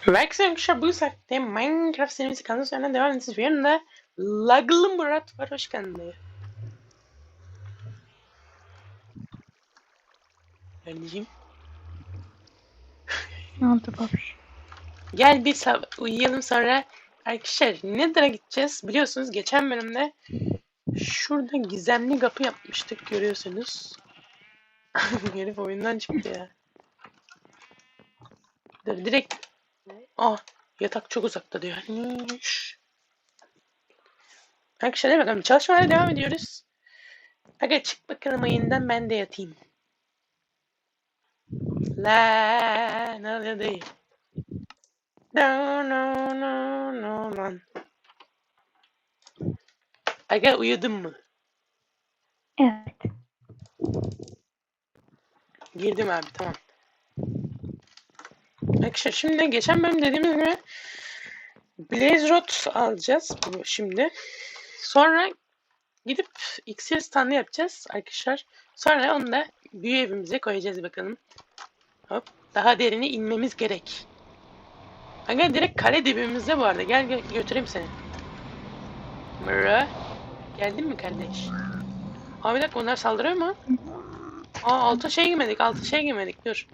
Herkese arkadaşlar bu saatte Minecraft serisi kanalı üzerinden devam ediyoruz. Bir yanında Laglı Murat var. Hoş geldin. Anneciğim. Ne oldu babiş? Gel bir uyuyalım sonra. Arkadaşlar Nether'a gideceğiz. Biliyorsunuz geçen bölümde şurada gizemli kapı yapmıştık görüyorsunuz. Herif oyundan çıktı ya. Dur direkt Ah yatak çok uzakta diyor. Arkadaşlar evet bakalım çalışmalara devam ediyoruz. Aga çık bakalım ayından ben de yatayım. La ne oluyor değil. No no no no lan. Aga uyudun mu? Evet. Girdim abi tamam. Arkadaşlar şimdi geçen bölüm dediğimiz gibi Blaze Rod alacağız şimdi. Sonra gidip iksir standı yapacağız arkadaşlar. Sonra onu da büyü evimize koyacağız bakalım. Hop. Daha derine inmemiz gerek. Aga direkt kale dibimizde bu arada. Gel gö- götüreyim seni. Mırra. Geldin mi kardeş? Abi bir dakika onlar saldırıyor mu? Aa altın şey giymedik. Altın şey giymedik. Dur.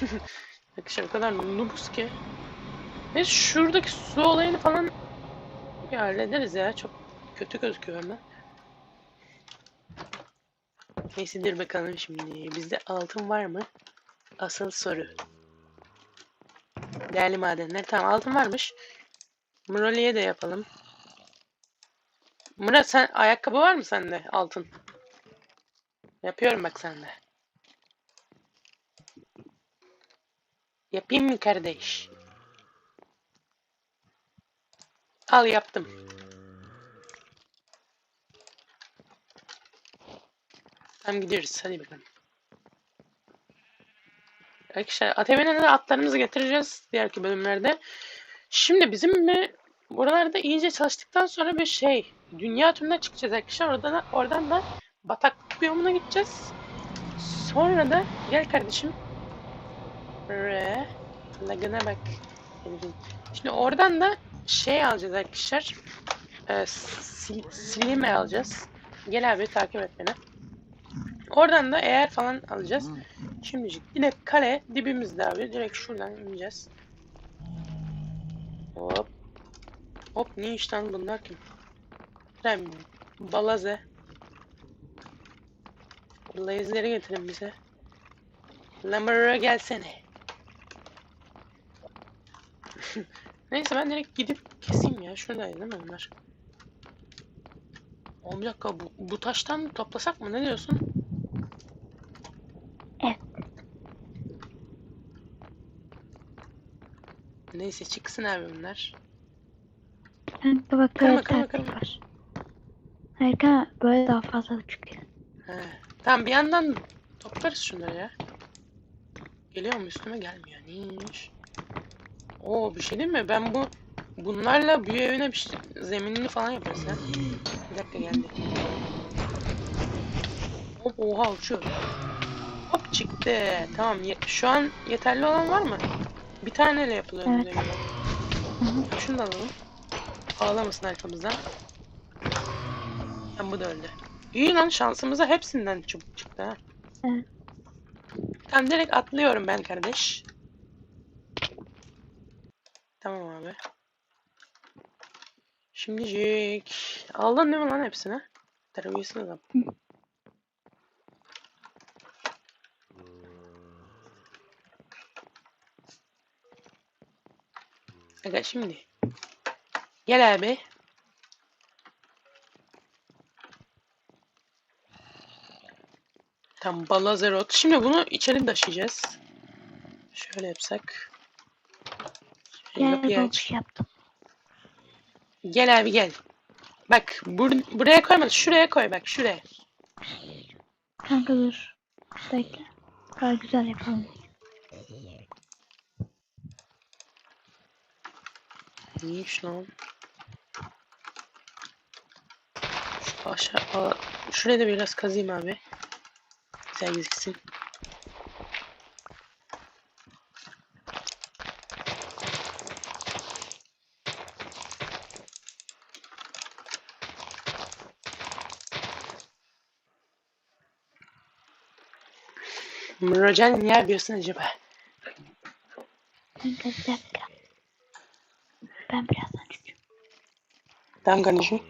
Arkadaşlar o kadar noobuz ki. Biz şuradaki su olayını falan bir hallederiz ya. Çok kötü gözüküyor ama. Neyse dur bakalım şimdi. Bizde altın var mı? Asıl soru. Değerli madenler. Tamam altın varmış. Murali'ye de yapalım. Murat sen ayakkabı var mı sende altın? Yapıyorum bak sende. Yapayım mı kardeş? Al yaptım. Tamam gidiyoruz hadi bakalım. Arkadaşlar ATV'nin de atlarımızı getireceğiz diğerki bölümlerde. Şimdi bizim bir buralarda iyice çalıştıktan sonra bir şey dünya turuna çıkacağız arkadaşlar. Oradan, da- oradan da bataklık biyomuna gideceğiz. Sonra da gel kardeşim. Re. Lagına bak. Şimdi oradan da şey alacağız arkadaşlar. Ee, sil, silime alacağız. Gel abi takip et beni. Oradan da eğer falan alacağız. Şimdi direkt kale dibimizde abi. Direkt şuradan ineceğiz. Hop. Hop ne iş bunlar kim? Lan balaze. Blaze'leri getirin bize. Lamara gelsene. Neyse ben direkt gidip keseyim ya. Şuradaydı değil mi bunlar? Oğlum bir dakika bu, bu taştan toplasak mı? Ne diyorsun? Evet. Neyse çıksın abi bunlar. Kanka bak Kırma, kırma, kırma. var. Harika böyle daha fazla çıkıyor. He. Tamam bir yandan toplarız şunları ya. Geliyor mu üstüme gelmiyor. Neymiş? Oo bir şey değil mi? Ben bu bunlarla büyü evine bir şey, zeminini falan yaparız ya. Bir dakika geldi. Hop oha uçuyor. Hop çıktı. Tamam şu an yeterli olan var mı? Bir taneyle yapılıyor. Evet. zeminler. hı. Şunu da alalım. Ağlamasın arkamızdan. Ben bu da öldü. İyi lan şansımıza hepsinden çubuk çıktı ha. Evet. Tamam direkt atlıyorum ben kardeş. Tamam abi. Şimdicik. Aldın değil mi lan hepsini? Terbiyesiz adam. Aga şimdi. Gel abi. Tam balazerot. Şimdi bunu içeri taşıyacağız. Şöyle yapsak. Gel kapıyı aç. babiş yaptım. Gel abi gel. Bak bur- buraya koyma. Şuraya koy bak şuraya. Kanka dur. Bekle. Daha güzel yapalım. Neymiş lan? Şu aşağı, aa, şuraya da biraz kazayım abi. Güzel gözüksün. Murocan ne yapıyorsun acaba? Bir dakika. Ben birazdan çıkacağım. Tamam kardeşim.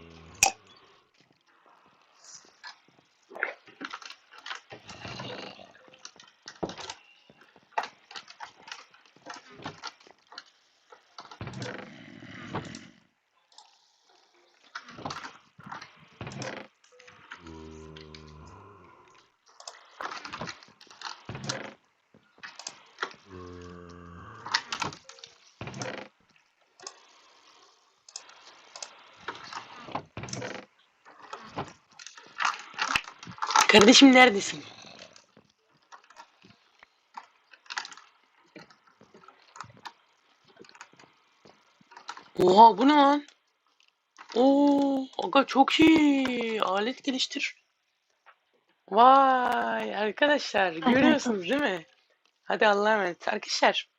Kardeşim neredesin? Oha bu ne lan? Oo, aga çok iyi. Alet geliştir. Vay arkadaşlar görüyorsunuz değil mi? Hadi Allah'a emanet. Arkadaşlar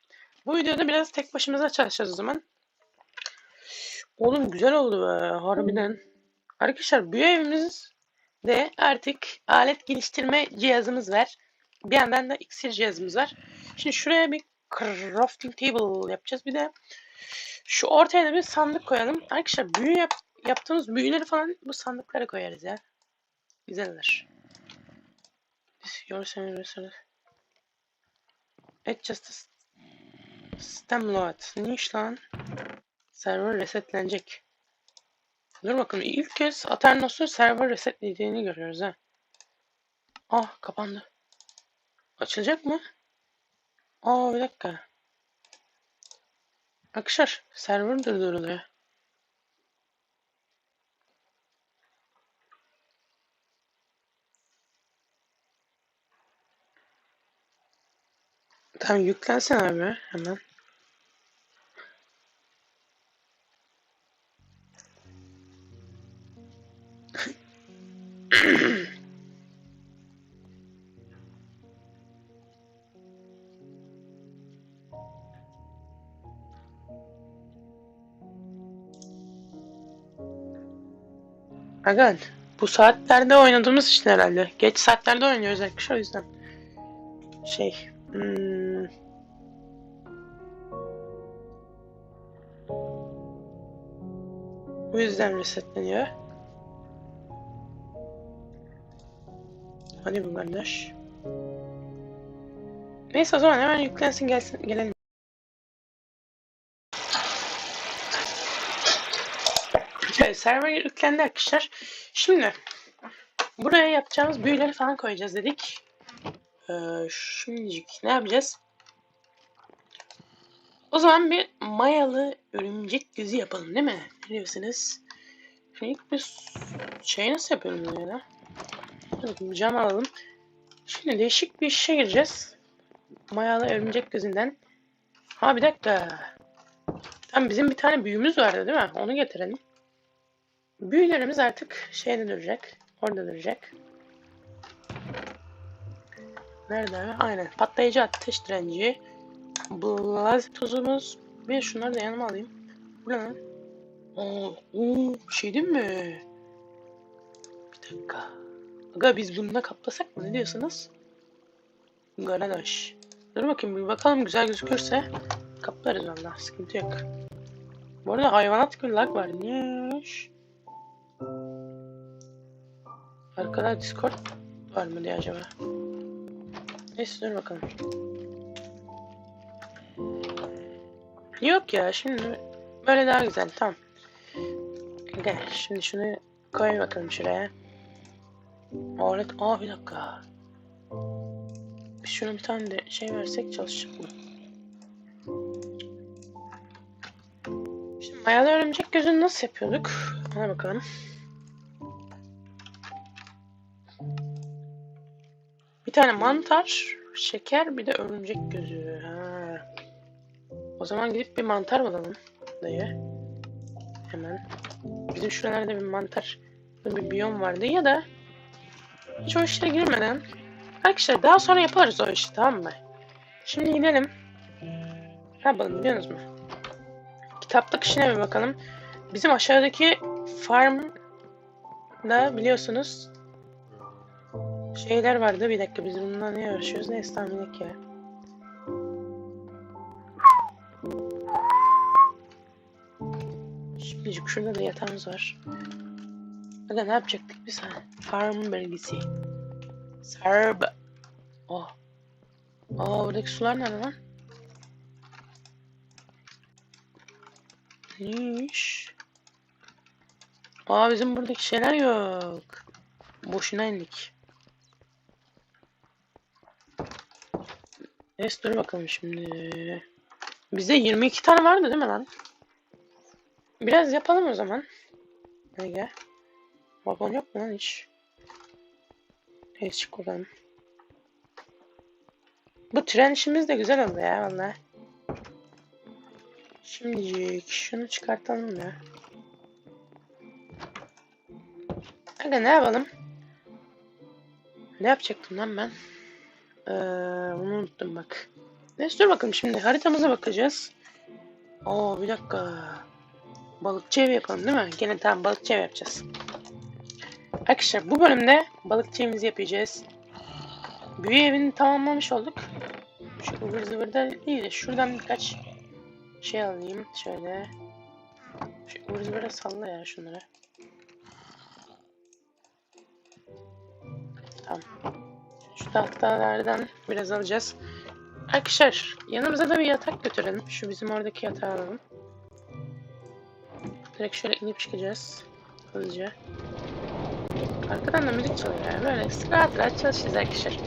bu videoda biraz tek başımıza çalışacağız o zaman. Oğlum güzel oldu be harbiden. Arkadaşlar bu evimiz de artık alet geliştirme cihazımız var. Bir yandan da iksir cihazımız var. Şimdi şuraya bir crafting table yapacağız. Bir de şu ortaya da bir sandık koyalım. Arkadaşlar büyü yap yaptığımız büyüleri falan bu sandıklara koyarız ya. Güzeller. Yourself It just a stem load. Ne lan? Server resetlenecek. Dur bakalım ilk kez Aternos'un server resetlediğini görüyoruz ha. Ah kapandı. Açılacak mı? Aa bir dakika. Arkadaşlar server durduruluyor. Tamam yüklensen abi hemen. Aga bu saatlerde oynadığımız için herhalde. Geç saatlerde oynuyoruz arkadaşlar o yüzden. Şey. Hmm. Bu yüzden resetleniyor. Hadi bu kardeş. Neyse o zaman hemen yüklensin gelsin gelelim. Evet, server yüklendi arkadaşlar. Şimdi buraya yapacağımız büyüleri falan koyacağız dedik. Ee, şimdilik ne yapacağız? O zaman bir mayalı örümcek gözü yapalım değil mi? Ne diyorsunuz? Şimdi ilk bir şey nasıl yapıyorum ya? Hadi cam alalım. Şimdi değişik bir işe gireceğiz. Mayalı örümcek gözünden. Ha bir dakika. Tam bizim bir tane büyümüz vardı değil mi? Onu getirelim. Büyülerimiz artık şeyde duracak. Orada duracak. Nerede? Aynen. Patlayıcı ateş direnci. Blaz tuzumuz. Bir şunları da yanıma alayım. Bu? Oo, oo, şey değil mi? Bir dakika. Aga biz bununla kaplasak mı? Ne diyorsunuz? Garadaş. Dur bakayım bir bakalım güzel gözükürse kaplarız valla. Sıkıntı yok. Bu arada hayvanat gibi var. Niye? Arkada Discord var mı diye acaba? Neyse dur bakalım. Yok ya şimdi böyle daha güzel tamam. Gel şimdi şunu koy bakalım şuraya. Alet aa bir dakika. Şunu bir tane de şey versek çalışacak mı? Şimdi mayalı örümcek gözünü nasıl yapıyorduk? Ona bakalım. Bir tane mantar, şeker, bir de örümcek gözü. Ha. O zaman gidip bir mantar bulalım dayı. Hemen. Bizim şuralarda bir mantar bir biyom vardı ya da hiç o işlere girmeden arkadaşlar daha sonra yaparız o işi tamam mı? Şimdi gidelim. Ne yapalım biliyor musunuz? Kitaplık işine bir bakalım. Bizim aşağıdaki farm da biliyorsunuz şeyler vardı. Bir dakika biz bununla ne uğraşıyoruz? Neyse tahmin ya. Şimdicik şurada da yatağımız var. Aga ne yapacaktık biz ha? Farm bölgesi. Sarb. Oh. Aa buradaki sular nerede lan? Neymiş? Aa bizim buradaki şeyler yok. Boşuna indik. Neyse dur bakalım şimdi. Bizde 22 tane vardı değil mi lan? Biraz yapalım o zaman. Hadi gel. Vagon yok mu lan hiç? Neyse çık bakalım. Bu tren işimiz de güzel oldu ya valla. Şimdicik şunu çıkartalım ya. Aga ne yapalım? Ne yapacaktım lan ben? Ee, bunu unuttum bak. Neyse dur bakalım şimdi haritamıza bakacağız. Oo bir dakika. Balıkçı ev yapalım değil mi? Gene tamam balıkçı ev yapacağız. Arkadaşlar bu bölümde balıkçı evimizi yapacağız. Büyü evini tamamlamış olduk. Şu ıvır zıvırda değil de şuradan birkaç şey alayım. Şöyle. Şu ıvır zıvıra salla ya şunları. Tamam. Şu tahtalardan biraz alacağız. Arkadaşlar yanımıza da bir yatak götürelim. Şu bizim oradaki yatağı alalım. Direkt şöyle inip çıkacağız. Hızlıca. Arkadan da çalıyor yani. Böyle rahat rahat çalışacağız arkadaşlar.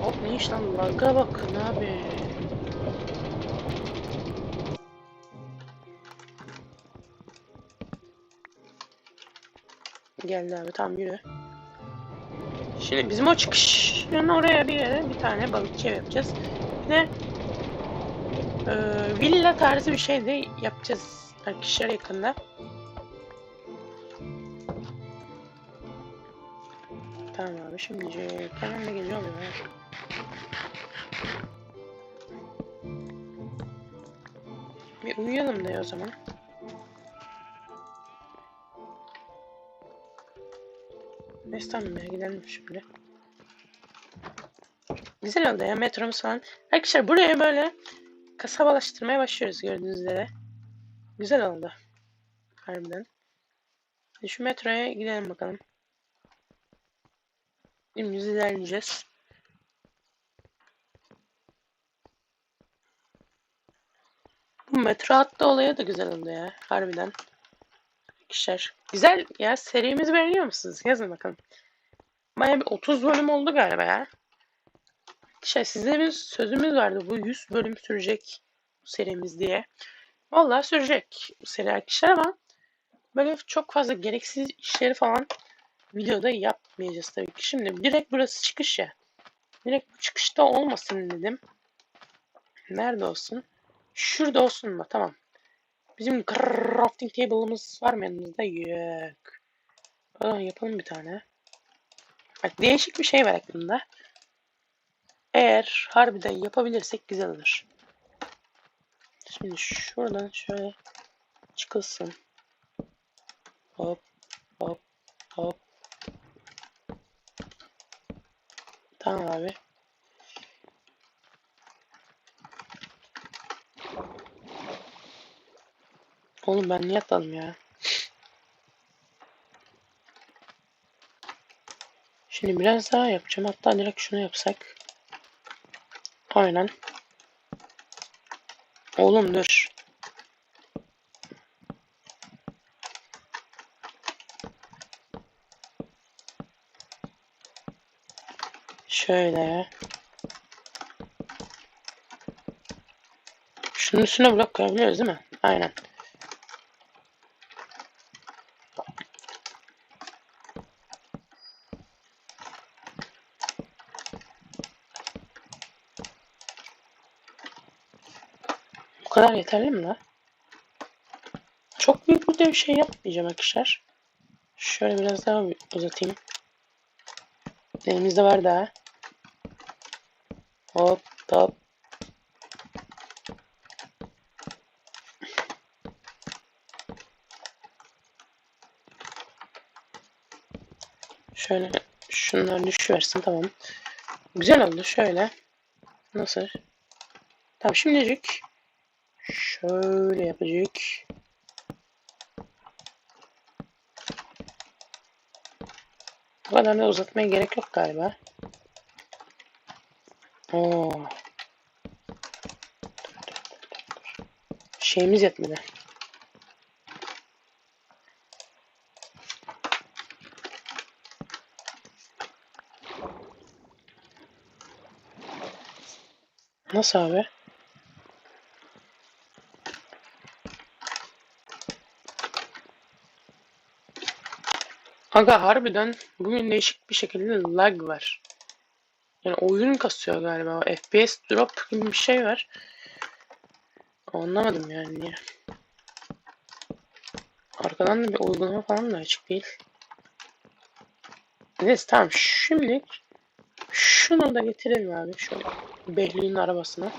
Hop ne iş lan? Lag'a bakın abi. Geldi abi tamam yürü. Şimdi bizim o çıkışın oraya bir yere bir tane balıkçı yapacağız. Bir de e, villa tarzı bir şey de yapacağız arkadaşlar yakında. Şimdi hemen de geliyor mu? Bir uyuyalım da ya o zaman. Ya gidelim şimdi. Güzel oldu ya metromuz falan. Arkadaşlar buraya böyle kasabalaştırmaya başlıyoruz gördüğünüz üzere. Güzel oldu. Harbiden. Şu metroya gidelim bakalım. Dümdüz ilerleyeceğiz. Bu metro hattı olayı da güzel oldu ya. Harbiden. Arkadaşlar. Güzel ya. Serimizi beğeniyor musunuz? Yazın bakalım. Baya bir 30 bölüm oldu galiba ya. Arkadaşlar size bir sözümüz vardı. Bu 100 bölüm sürecek bu serimiz diye. Vallahi sürecek bu seri arkadaşlar ama böyle çok fazla gereksiz işleri falan videoda yapmayacağız tabii ki. Şimdi direkt burası çıkış ya. Direkt bu çıkışta olmasın dedim. Nerede olsun? Şurada olsun mu? Tamam. Bizim crafting table'ımız var mı yanımızda? Yok. Aa, yapalım bir tane. Bak değişik bir şey var aklımda. Eğer harbiden yapabilirsek güzel olur. Şimdi şuradan şöyle çıkılsın. Hop hop. Tamam abi. Oğlum ben niye atladım ya? Şimdi biraz daha yapacağım. Hatta direkt şunu yapsak. Aynen. Oğlum dur. Şöyle. Şunun üstüne blok koyabiliyoruz değil mi? Aynen. Bu kadar yeterli mi lan? Çok büyük bir şey yapmayacağım arkadaşlar. Şöyle biraz daha uzatayım. Elimizde var daha. Hop hop. Şöyle Şunlar düşüversin tamam. Güzel oldu şöyle. Nasıl? Tamam şimdilik şöyle yapacak. Bu kadar da uzatmaya gerek yok galiba. Oo. Şeyimiz yetmedi. Nasıl abi? Aga harbiden bugün değişik bir şekilde lag var. Yani oyun kasıyor galiba. FPS drop gibi bir şey var. Anlamadım yani niye. Arkadan da bir uygulama falan da açık değil. Neyse tamam şimdilik şunu da getirelim abi. Şöyle Behlül'ün arabasına.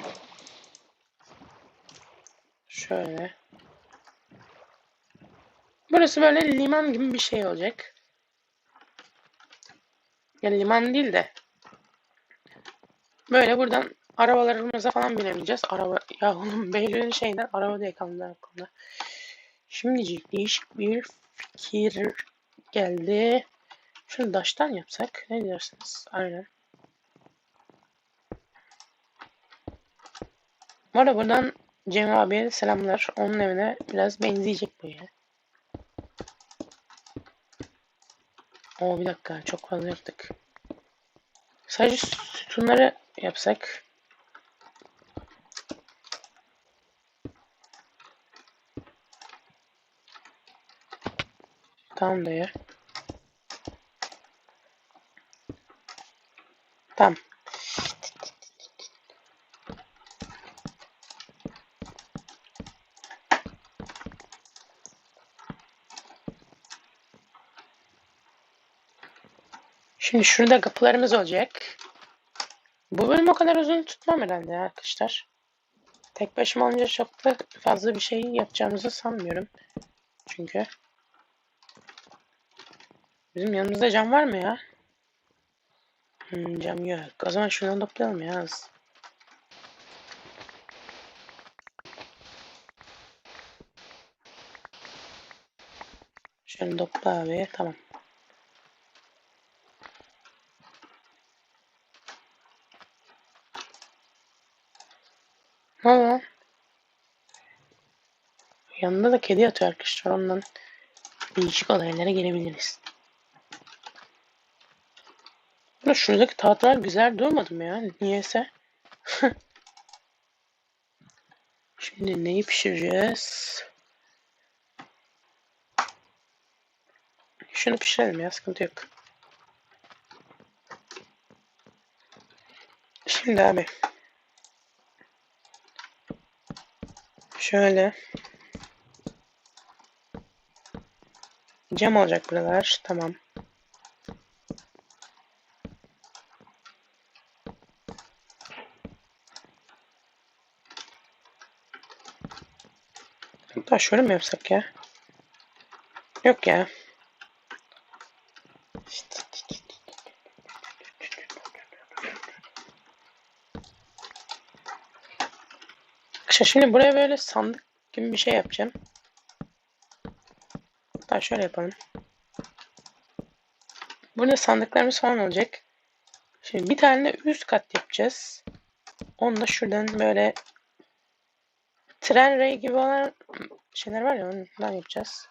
Şöyle. Burası böyle liman gibi bir şey olacak. Yani liman değil de. Böyle buradan arabalarımıza falan binemeyeceğiz. Araba ya oğlum Behlül'ün şeyden araba diye kaldı aklımda. Şimdicik değişik bir fikir geldi. Şunu daştan yapsak ne dersiniz? Aynen. Bu arada buradan Cem abiye selamlar. Onun evine biraz benzeyecek bu ya. Oo bir dakika çok fazla yaptık. Sadece sütunları yapsak. Tamam da ya. Tamam. Şimdi şurada kapılarımız olacak. Bu bölüm o kadar uzun tutmam herhalde arkadaşlar. Tek başıma olunca çok da fazla bir şey yapacağımızı sanmıyorum. Çünkü. Bizim yanımızda cam var mı ya? Hmm, cam yok. O zaman şuradan toplayalım ya az. Şöyle topla abi. Tamam. Ne oldu lan? Yanında da kedi yatıyor arkadaşlar. Ondan değişik olaylara gelebiliriz. Burada şuradaki tahtalar güzel durmadı mı ya? Niyeyse. Şimdi neyi pişireceğiz? Şunu pişirelim ya sıkıntı yok. Şimdi abi. Şöyle. Cam olacak buralar. Tamam. Hatta şöyle mi yapsak ya? Yok ya. Arkadaşlar şimdi buraya böyle sandık gibi bir şey yapacağım. Şöyle yapalım. Burada sandıklarımız falan olacak. Şimdi bir tane üst kat yapacağız. Onu da şuradan böyle tren ray gibi olan şeyler var ya ondan yapacağız.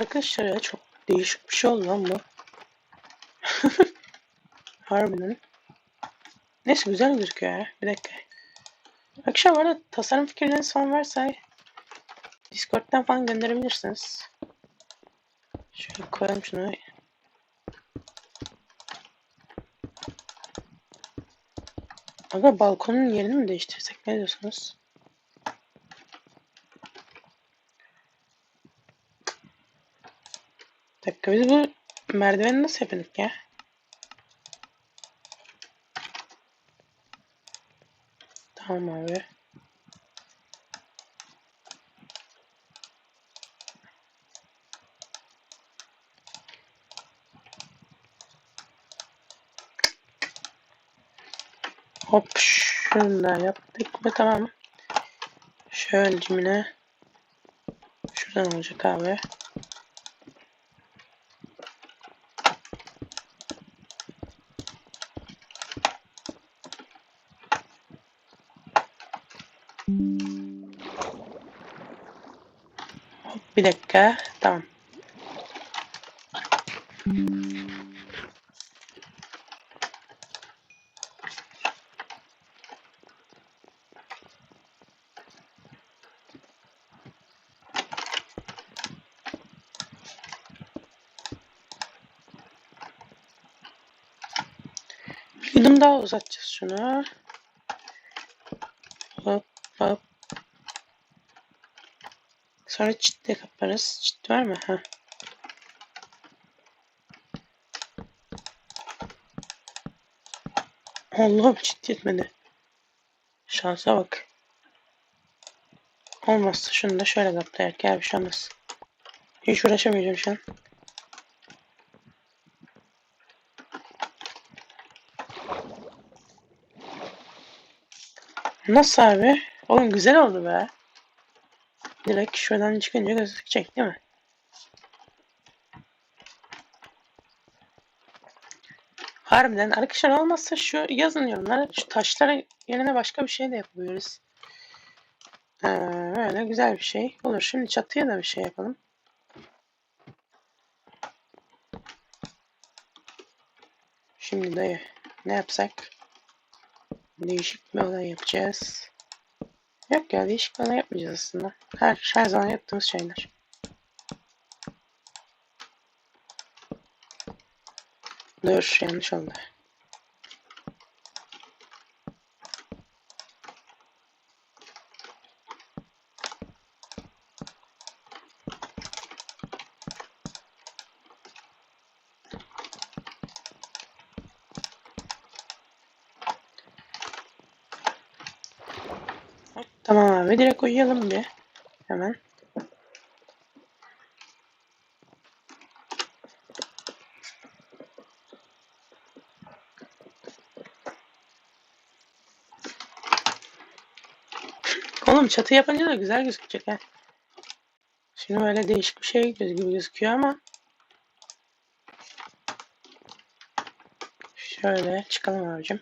Arkadaşlar ya çok değişik bir şey oldu lan bu. Harbiden. Neyse güzel gözüküyor ya. Bir dakika. Akşam arada tasarım fikirleriniz falan varsa Discord'dan falan gönderebilirsiniz. Şöyle koyalım şunu. Aga balkonun yerini mi değiştirsek ne diyorsunuz? Dakika biz bu merdiveni nasıl yapıyorduk ya? Tamam abi. Hop şunu da yaptık mı tamam. Şöyle cimine. Şuradan olacak abi. Bir dakika. Tamam. Bir daha uzatacağız şunu. Hop hop. Sonra çitle kaparız. Çit var mı? Ha. Allah'ım çit yetmedi. Şansa bak. Olmazsa şunu da şöyle kaplayak. Gel bir şey olmaz. Hiç uğraşamayacağım şu an. Nasıl abi? Oğlum güzel oldu be. Direkt şuradan çıkınca gözükecek değil mi? Harbiden arkadaşlar olmazsa şu yazın yorumlara şu taşlara yerine başka bir şey de yapabiliriz. Ee, böyle güzel bir şey olur. Şimdi çatıya da bir şey yapalım. Şimdi de ne yapsak? Değişik bir olay yapacağız. Yok ya değişik olay yapmayacağız aslında. Her, her zaman yaptığımız şeyler. Dur yanlış oldu. Tamam abi direkt uyuyalım bir. Hemen. Oğlum çatı yapınca da güzel gözükecek ha. Şimdi böyle değişik bir şey göz gibi gözüküyor ama. Şöyle çıkalım abicim.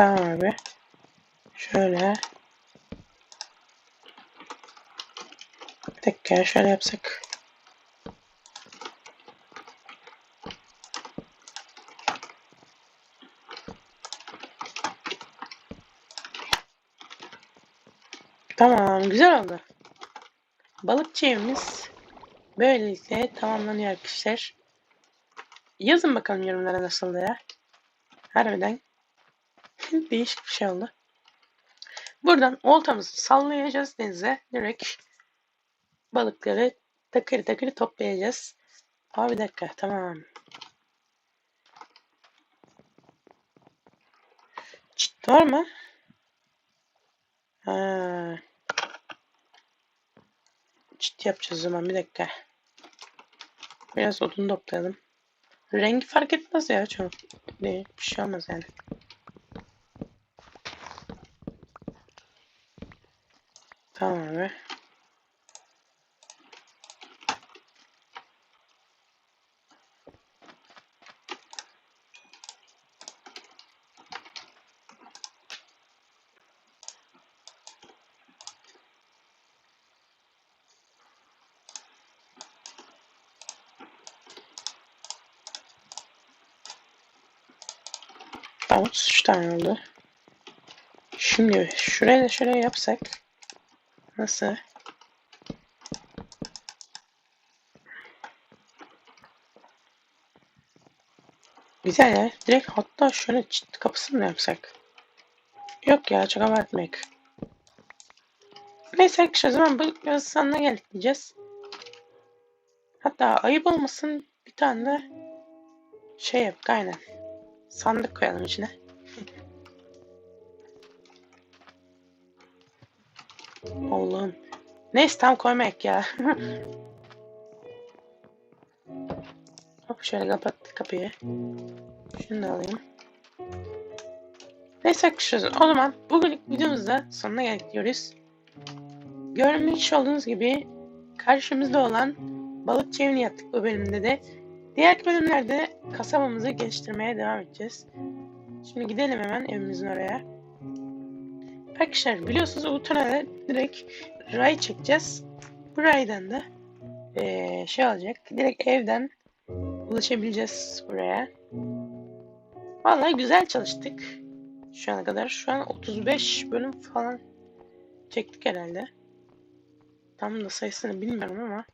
Tamam abi. Şöyle. Dakika şöyle yapsak. Tamam güzel oldu. Balıkçı evimiz böylelikle tamamlanıyor arkadaşlar. Yazın bakalım yorumlara nasıldı ya. Harbiden değişik bir şey oldu. Buradan oltamızı sallayacağız denize. Direkt balıkları takır takır toplayacağız. Aa bir dakika tamam. Çit var mı? Ha. Ciddi yapacağız zaman bir dakika. Biraz odun toplayalım. Rengi fark etmez ya çok. Değil, bir şey olmaz yani. Tamam abi. 33 tane oldu. Şimdi şuraya da şöyle yapsak. Nasıl? Güzel ya. Direkt hatta şöyle çit kapısını mı yapsak? Yok ya çok abartmayak. Neyse arkadaşlar o zaman bu biraz sonuna geldik diyeceğiz. Hatta ayıp olmasın bir tane de şey yap aynen. Sandık koyalım içine. Allah'ım. Neyse tam koymayak ya. Hop şöyle kapattık kapıyı. Şunu da alayım. Neyse arkadaşlar o zaman bugünlük videomuzda sonuna geldik diyoruz. Görmüş olduğunuz gibi karşımızda olan balık çevini yaptık bu bölümde de. Diğer bölümlerde kasabamızı geliştirmeye devam edeceğiz. Şimdi gidelim hemen evimizin oraya. Arkadaşlar biliyorsunuz bu tünelde direkt ray çekeceğiz. Bu raydan da eee, şey olacak. Direkt evden ulaşabileceğiz buraya. Vallahi güzel çalıştık. Şu ana kadar. Şu an 35 bölüm falan çektik herhalde. Tam da sayısını bilmiyorum ama.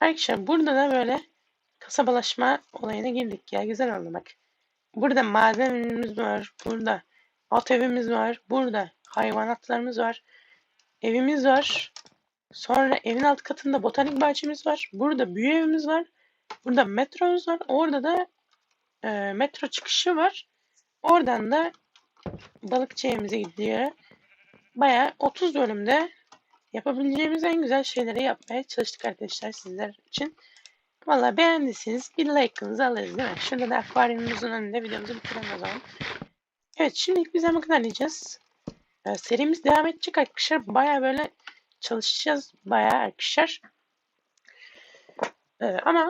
Arkadaşlar burada da böyle kasabalaşma olayına girdik ya. Güzel oldu. Burada madenimiz var. Burada at evimiz var. Burada hayvanatlarımız var. Evimiz var. Sonra evin alt katında botanik bahçemiz var. Burada büyü evimiz var. Burada metromuz var. Orada da e, metro çıkışı var. Oradan da balıkçı evimize gidiyor. Bayağı 30 bölümde yapabileceğimiz en güzel şeyleri yapmaya çalıştık arkadaşlar sizler için. Valla beğendiyseniz bir like'ınızı alırız değil mi? Şurada da akvaryumumuzun önünde videomuzu bitirelim o zaman. Evet şimdilik bize bu kadar diyeceğiz. Ee, serimiz devam edecek arkadaşlar. Baya böyle çalışacağız. Baya arkadaşlar. Ee, ama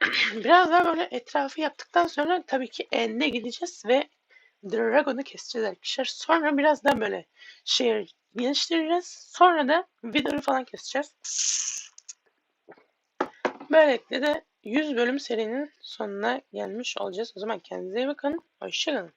biraz daha böyle etrafı yaptıktan sonra tabii ki ende gideceğiz ve Dragon'u keseceğiz arkadaşlar. Sonra biraz daha böyle şehir geliştireceğiz. Sonra da videoyu falan keseceğiz. Böylelikle de 100 bölüm serinin sonuna gelmiş olacağız. O zaman kendinize iyi bakın. Hoşçakalın.